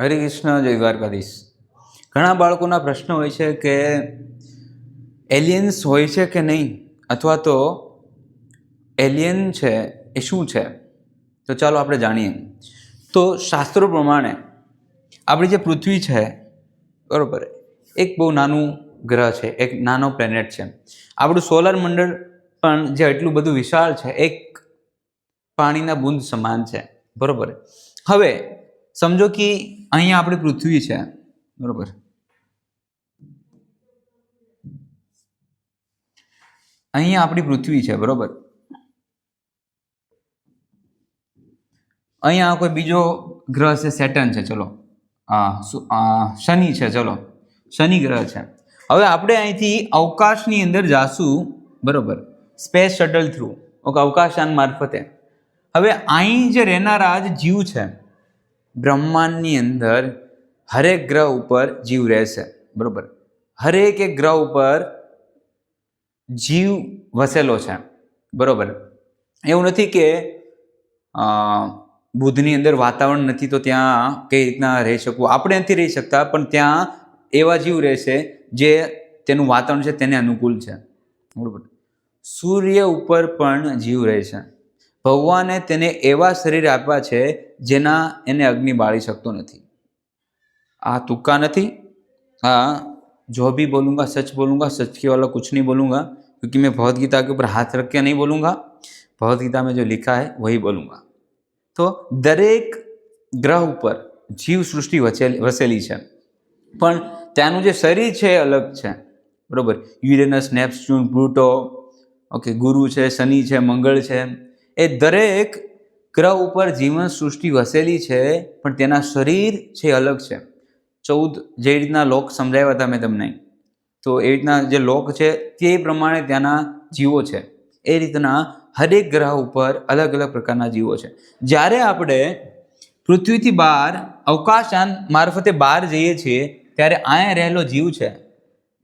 હરે કૃષ્ણ જય દ્વારકાધીશ ઘણા બાળકોના પ્રશ્ન હોય છે કે એલિયન્સ હોય છે કે નહીં? અથવા તો એલિયન છે એ શું છે? તો ચાલો આપણે જાણીએ. તો શાસ્ત્રો પ્રમાણે આપણી જે પૃથ્વી છે, બરોબર, એક બહુ નાનું ગ્રહ છે, એક નાનો પ્લેનેટ છે. આપણું સોલર મંડળ પણ જે એટલું બધું વિશાળ છે, એક પાણીના બુંદ સમાન છે, બરોબર. હવે સમજો કે અહીંયા આપણી પૃથ્વી છે. બરોબર. અહીંયા આપણી પૃથ્વી છે, બરોબર. અહીંયા કોઈ બીજો ગ્રહ છે, સેટર્ન છે, ચલો. શનિ છે, ચલો. શનિ ગ્રહ છે. હવે આપણે અહીંથી અવકાશની અંદર જાશું, બરોબર. Space shuttle through. ઓકે અવકાશયાન મારફતે. હવે અહીં જે રહેનારા જે જીવ છે બ્રહ્માંડની અંદર હરેક ગ્રહ ઉપર જીવ રહેશે. બરાબર? હરેક એક ગ્રહ ઉપર જીવ વસેલો છે. બરોબર? એવું નથી કે બુધની અંદર વાતાવરણ નથી તો ત્યાં કઈ રીતના રહી શકવું? આપણે નથી રહી શકતા, પણ ત્યાં એવા જીવ રહેશે જે તેનું વાતાવરણ છે, તેને અનુકૂળ છે. બરાબર? સૂર્ય ઉપર પણ જીવ રહે છે ભગવાને તેને એવા શરીર આપ્યા છે જેના એને અગ્નિ બાળી શકતો નથી આ તુક્કા નથી हाँ जो भी बोलूँगा सच बोलूँगा सच के वाला कुछ नहीं बोलूँगा क्योंकि मैं भगवत गीता के ऊपर हाथ रख के नहीं बोलूँगा भगवत गीता में जो लिखा है वही बोलूँगा તો દરેક ગ્રહ ઉપર જીવ સૃષ્ટિ વચેલી વસેલી છે પણ ત્યાંનું જે શરીર છે એ અલગ છે બરોબર યુરેનસ નેપ્ચ્યુન પ્લુટો ઓકે ગુરુ છે શનિ છે મંગળ છે એ દરેક ગ્રહ ઉપર જીવન સૃષ્ટિ વસેલી છે, પણ તેના શરીર છે અલગ છે. ચૌદ જે રીતના લોક સમજાવ્યા હતા મેં તમને. તો એ રીતના જે લોક છે તે પ્રમાણે ત્યાંના જીવો છે. એ રીતના હરેક ગ્રહ ઉપર અલગ અલગ પ્રકારના જીવો છે. જ્યારે આપણે પૃથ્વીથી બહાર અવકાશયાન મારફતે બહાર જઈએ છીએ, ત્યારે અહીંયા રહેલો જીવ છે.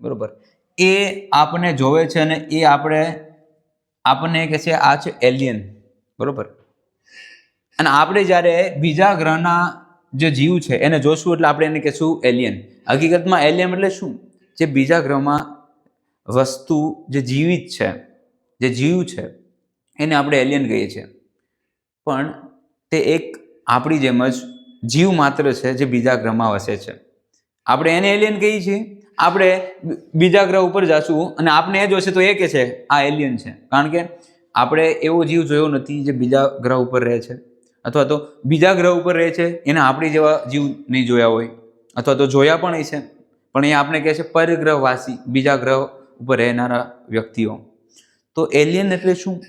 બરાબર. એ આપણને જોવે છે અને એ આપણે, આપણને કહે છે આ છે એલિયન. બરોબર? અને આપણે જ્યારે બીજા ગ્રહના જે જીવ છે એને જોશું એટલે આપણે એને કહેશું એલિયન હકીકતમાં એલિયન એટલે શું? જે બીજા ગ્રહમાં વસ્તુ જે જીવિત છે, જે જીવ છે, એને આપણે એલિયન કહીએ છીએ. પણ તે એક આપણી જેમ જ જીવ માત્ર છે જે બીજા ગ્રહમાં વસે છે. આપણે એને એલિયન કહીએ છીએ. આપણે બીજા ગ્રહ ઉપર જશું અને આપણે એ જોશે તો એ કે છે, આ એલિયન છે. કારણ કે આપણે એવો જીવ જોયો નથી જે બીજા ગ્રહ ઉપર રહે છે. અથવા તો બીજા ગ્રહ ઉપર રહે છે, એને આપણી જેવા જીવ નહીં જોયા હોય. અથવા તો જોયા પણ એ છે પણ એ આપણે કહે છે પરગ્રહવાસી, બીજા ગ્રહ ઉપર રહેનારા વ્યક્તિઓ. તો એલિયન એટલે શું?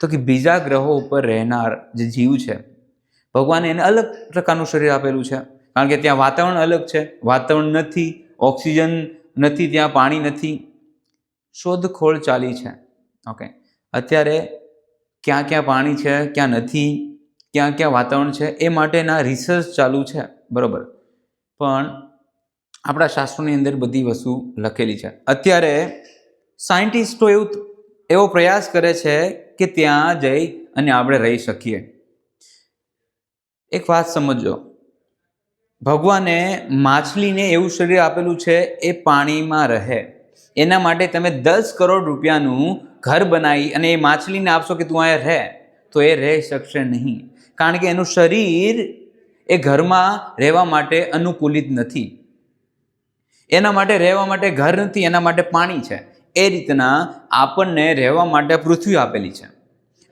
તો કે બીજા ગ્રહો ઉપર રહેનાર જે જીવ છે, ભગવાને એને અલગ પ્રકારનું શરીર આપેલું છે. કારણ કે ત્યાં વાતાવરણ અલગ છે, વાતાવરણ નથી, ઓક્સિજન નથી, ત્યાં પાણી નથી. શોધખોળ ચાલી છે. ઓકે. અત્યારે ક્યાં ક્યાં પાણી છે, ક્યાં નથી, ક્યાં ક્યાં વાતાવરણ છે, એ માટેના રિસર્ચ ચાલુ છે, બરાબર? પણ આપણા શાસ્ત્રોની અંદર બધી વસ્તુ લખેલી છે. અત્યારે સાયન્ટિસ્ટો એવું, એવો પ્રયાસ કરે છે કે ત્યાં જઈ અને આપણે રહી શકીએ. એક વાત સમજો ભગવાને માછલીને એવું શરીર આપેલું છે, એ પાણીમાં રહે. એના માટે તમે દસ કરોડ રૂપિયાનું ઘર બનાવી અને એ માછલીને આપશો કે તું અહીંયા રહે, તો એ રહી શકશે નહીં. કારણ કે એનું શરીર એ ઘરમાં રહેવા માટે અનુકૂલિત નથી. એના માટે રહેવા માટે ઘર નથી, એના માટે પાણી છે. એ રીતના આપણને રહેવા માટે પૃથ્વી આપેલી છે.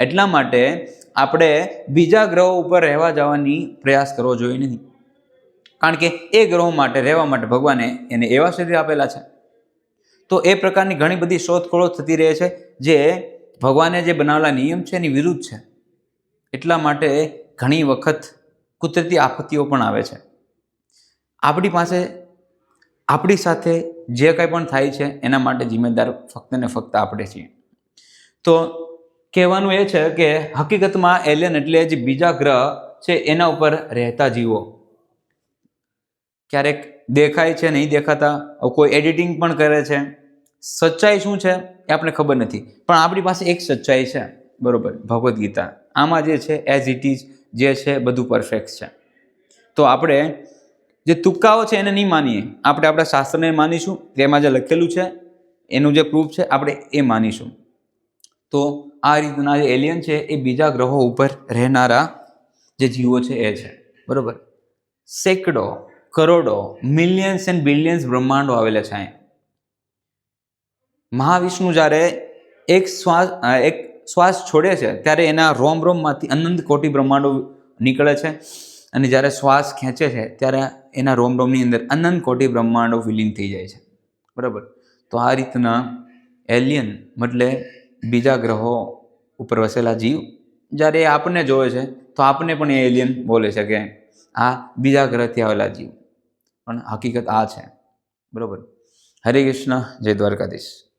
એટલા માટે આપણે બીજા ગ્રહો ઉપર રહેવા જવાની પ્રયાસ કરવો જોઈએ નહીં. કારણ કે એ ગ્રહો માટે રહેવા માટે ભગવાને એને એવા શરીર આપેલા છે. તો એ પ્રકારની ઘણી બધી શોધખોળો થતી રહે છે. જે ભગવાને જે બનાવેલા નિયમ છે એની વિરુદ્ધ છે. એટલા માટે ઘણી વખત કુદરતી આપત્તિઓ પણ આવે છે. આપણી પાસે, આપણી સાથે જે કંઈ પણ થાય છે એના માટે જિમ્મેદાર ફક્ત ને ફક્ત આપણે છીએ. તો કહેવાનું એ છે કે હકીકતમાં એલિયન એટલે જે બીજા ગ્રહ છે એના ઉપર રહેતા જીવો. ક્યારેક દેખાય છે, નહીં દેખાતા, કોઈ એડિટિંગ પણ કરે છે. સચ્ચાઈ શું છે? એ આપણે ખબર નથી. પણ આપણી પાસે એક સચ્ચાઈ છે, બરોબર, ભગવદ્ ગીતા. આમાં જે છે એઝ ઇટ ઇઝ જે છે, બધું પરફેક્ટ છે. તો આપણે જે તુક્કાઓ છે, એને નહીં માનીએ. આપણે આપણા શાસ્ત્રને માનીશું, તેમાં જે લખેલું છે, એનું જે પ્રૂફ છે, આપણે એ માનીશું. તો આ રીતના જે એલિયન છે, એ બીજા ગ્રહો ઉપર રહેનારા જે જીવો છે, એ છે. બરાબર? સેંકડો, કરોડો મિલિયન્સ એન્ડ બિલિયન્સ બ્રહ્માંડો આવેલા છે અહીંયા મહાવિષ્ણુ જ્યારે એક શ્વાસ એક શ્વાસ છોડે છે, ત્યારે એના રોમ રોમમાંથી અનંત કોટી બ્રહ્માંડો નીકળે છે. અને જ્યારે શ્વાસ ખેંચે છે, ત્યારે એના રોમ રોમની અંદર અનંત કોટી બ્રહ્માંડો વિલીન થઈ જાય છે. બરાબર? તો આ રીતના એલિયન મતલે બીજા ગ્રહો ઉપર વસેલા જીવ, જ્યારે એ આપણને જોવે છે, તો આપણને પણ એ એલિયન બોલે છે કે આ બીજા ગ્રહથી આવેલા જીવ. પણ હકીકત આ છે. બરાબર? હરે કૃષ્ણ, જય દ્વારકાધીશ.